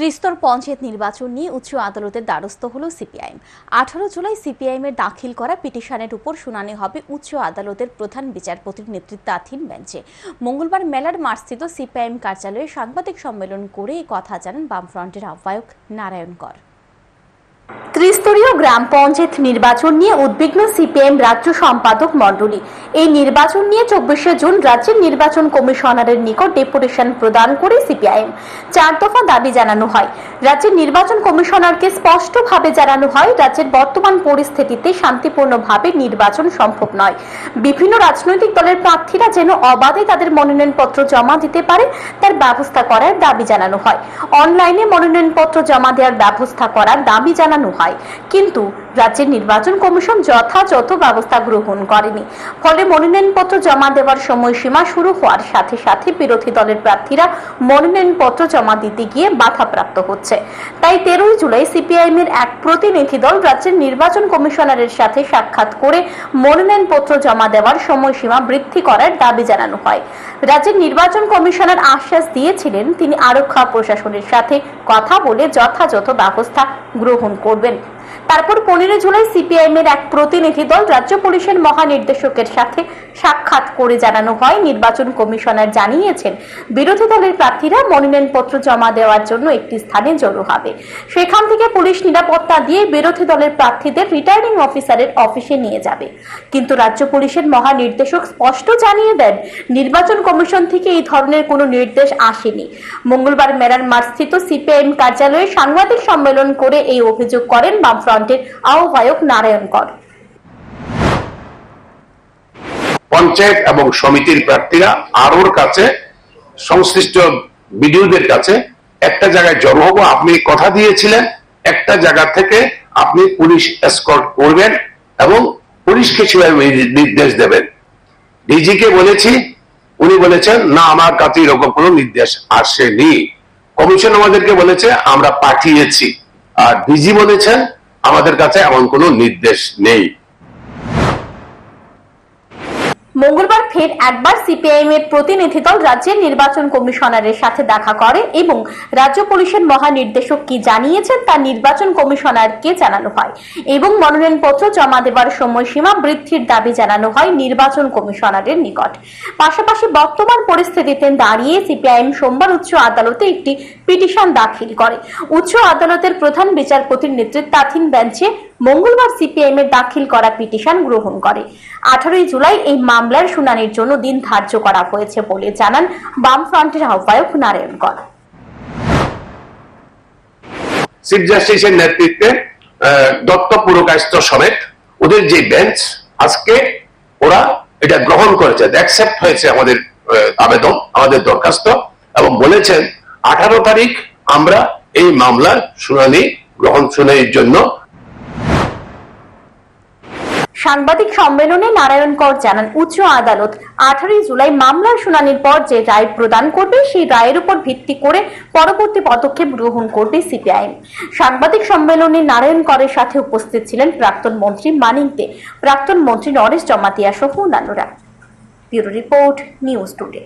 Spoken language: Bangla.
ত্রিস্তর পঞ্চায়েত নির্বাচন নিয়ে উচ্চ আদালতের দ্বারস্থ হল সিপিআইএম। আঠারো জুলাই সিপিআইএম এর দাখিল করা পিটিশনের উপর শুনানি হবে উচ্চ আদালতের প্রধান বিচারপতির নেতৃত্বাধীন বেঞ্চে। মঙ্গলবার মেলার মাঠস্থিত সিপিআইএম কার্যালয়ে সাংবাদিক সম্মেলন করে কথা জানান বামফ্রন্টের আহ্বায়ক নারায়ণ কর। ত্রিস্তরীয় গ্রাম পঞ্চায়েত নির্বাচন নিয়ে উদ্বিগ্ন সিপিএম রাজ্য সম্পাদক মণ্ডলী। এই নির্বাচন নিয়ে চব্বিশে জুন রাজ্যের নির্বাচন কমিশনারের নিকট ডেপুটেশন প্রদান করে সিপিআইএম। চার দফা দাবি জানানো হয়। রাজ্যের নির্বাচন কমিশনারকে স্পষ্টভাবে জানানো হয়, রাজ্যের বর্তমান পরিস্থিতিতে শান্তিপূর্ণভাবে নির্বাচন সম্ভব নয়। বিভিন্ন রাজনৈতিক দলের প্রার্থীরা যেন অবাধে তাদের মনোনয়নপত্র জমা দিতে পারে, তার ব্যবস্থা করার দাবি জানানো হয়। অনলাইনে মনোনয়নপত্র জমা দেওয়ার ব্যবস্থা করার দাবি জানানো হয়। কিন্তু রাজ্যের নির্বাচন কমিশন যথাযথ ব্যবস্থা গ্রহণ করেনি। ফলে মনোনয়নপত্র জমা দেওয়ার সময়সীমা শুরু হওয়ার সাথে সাথে বিরোধী দলের প্রার্থীরা মনোনয়নপত্র জমা দিতে গিয়ে বাধাপ্রাপ্ত হচ্ছে। তাই তেরোই জুলাই সিপিআইএম এর এক প্রতিনিধি দল রাজ্যের নির্বাচন কমিশনারের সাথে সাক্ষাৎ করে মনোনয়নপত্র জমা দেওয়ার সময়সীমা বৃদ্ধি করার দাবি জানানো হয়। রাজ্যের নির্বাচন কমিশনার আশ্বাস দিয়েছিলেন, তিনি আরক্ষা প্রশাসনের সাথে কথা বলে যথাযথ ব্যবস্থা গ্রহণ করবেন। it তারপর পনেরো জুলাই সিপিআইএম এর এক প্রতিনিধি দল রাজ্য পুলিশের মহানির্দেশকের সাথে সাক্ষাৎ করে জানানো হয়। নির্বাচন কমিশনার জানিয়েছেন, বিরোধী দলের প্রার্থীরা মনোনয়নপত্র জমা দেওয়ার জন্য একটি স্থানে জড়ো হবে। সেখান থেকে পুলিশ নিরাপত্তা দিয়ে বিরোধী দলের প্রার্থীদের রিটার্নিং অফিসারের অফিসে নিয়ে যাবে। কিন্তু রাজ্য পুলিশের মহানির্দেশক স্পষ্ট জানিয়ে দেন, নির্বাচন কমিশন থেকে এই ধরনের কোনো নির্দেশ আসেনি। মঙ্গলবার মেরার মাঠস্থিত সিপিআইএম কার্যালয়ে সাংবাদিক সম্মেলন করে এই অভিযোগ করেন বামফ্রন্টের আহ্বায়ক নারায়ণ কর পঞ্চায়েত এবং সমিতির প্রার্থীরা আরোর কাছে, সংশ্লিষ্ট বিডিওদের কাছে, একটা জায়গায় জড়ো হব, আপনি কথা দিয়েছিলেন, একটা জায়গা থেকে আপনি পুলিশ এসকর্ট করবেন এবং পুলিশকে সেভাবে নির্দেশ দেবেন। ডিজিকে বলেছি, উনি বলেছেন, না, আমার কাছে এরকম কোনো নির্দেশ আসেনি। কমিশন আমাদেরকে বলেছে, আমরা পাঠিয়েছি। আর ডিজি বলেছেন আমাদের কাছে এমন কোনো নির্দেশ নেই। মঙ্গলবার ফের একবার সিপিআইএম এর প্রতিনিধি দল রাজ্যের নির্বাচন কমিশনারের সাথে দেখা করে এবং রাজ্য পুলিশের মহানির্দেশক কি জানিয়েছেন তা নির্বাচন কমিশনারকে জানানো হয়। এবং মনোনয়নপত্র জমা দেওয়ার সময়সীমা বৃদ্ধির দাবি জানানো হয় নির্বাচন কমিশনারের নিকট। পাশাপাশি বর্তমান পরিস্থিতিতে দাঁড়িয়ে সিপিআইএম সোমবার উচ্চ আদালতে একটি পিটিশন দাখিল করে। উচ্চ আদালতের প্রধান বিচারপতির নেতৃত্বাধীন বেঞ্চে মঙ্গলবার সিপিআইএম এর দাখিল করা পিটিশন গ্রহণ করে। আঠারোই জুলাই এই মামলার শুনানির জন্য দিন ধার্য করা হয়েছে বলে জানান বামফ্রন্টের আহ্বায়ক নারায়ণ কর। চিফ জাস্টিসের নেতৃত্বে দত্ত পুরকায়স্থ সমেত ওদের যে বেঞ্চ আজকে ওরা এটা গ্রহণ করেছে অ্যাকসেপ্ট হয়েছে আমাদের আবেদন, আমাদের দরখাস্ত এবং বলেছেন, আঠারো তারিখ আমরা এই মামলার শুনানি গ্রহণ শুনানির জন্য সাংবাদিক সম্মেলনে নারায়ণ কর জানান, উচ্চ আদালত আঠারোই জুলাই মামলার শুনানির পর যে রায় প্রদান করবে, সেই রায়ের উপর ভিত্তি করে পরবর্তী পদক্ষেপ গ্রহণ করবে সিপিআইএম সাংবাদিক সম্মেলনে নারায়ণ করের সাথে উপস্থিত ছিলেন প্রাক্তন মন্ত্রী মানিক দে, প্রাক্তন মন্ত্রী নরেশ জমাতিয়া সহ অন্যান্যরা। Bureau report, news today.